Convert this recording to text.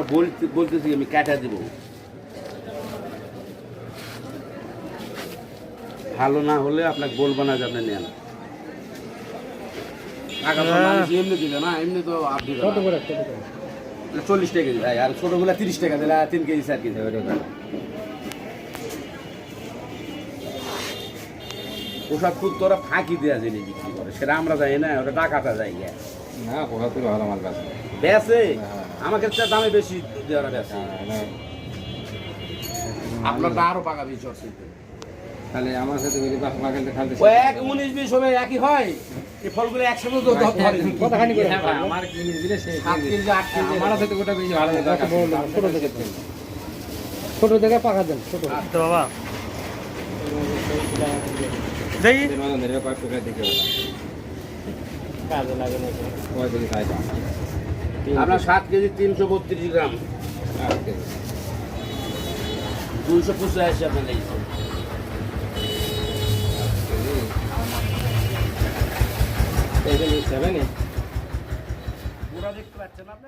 আমরা বলতে বলতেছি আমি কাটা দেব। ভালো না হলে আপনাকে বলব না যে আপনি নেন। টাকা তো মানুষ এমনি দিবে না এমনি তো আপনি কত করে কত করে? চল্লিশ টাকা কেজি আর ছোটোগুলা তিরিশ টাকা দিলে তিন কেজি চার কেজি ওসব খুব তোরা ফাঁকি দেওয়া জিনিস বিক্রি করে? সেটা আমরা যাই না ওটা টাকাটা যাই না থেকে ভালো মাল হ্যাঁ। আমাকে দামে বেশি দেওয়ার বেসে আপনারটা আরও পাকা বেশি হচ্ছে খালি আমার সাথে যদি পাঁচ মাস খেলতে খালতে ও এক উনিশ বিশ হবে একই হয়? এই ফলগুলো একসাথে তো ধরতে পারি কতখানি করে? হ্যাঁ আমার কিনে দিলে সে সাত কেজি আট কেজি আমার সাথে ওটা বেশি ভালো না, ছোট থেকে ছোট থেকে পাকা দেন ছোট। তো বাবা। দেখি। কয়েক টাকা দিকে কাজে লাগে না কয় কেজি খাইতাম আপনার সাত কেজি তিনশো বত্রিশ গ্রাম। দুশো কেজি। দুইশো পঁচাশি আপনার লেগেছে দেখতে পাচ্ছেন আপনি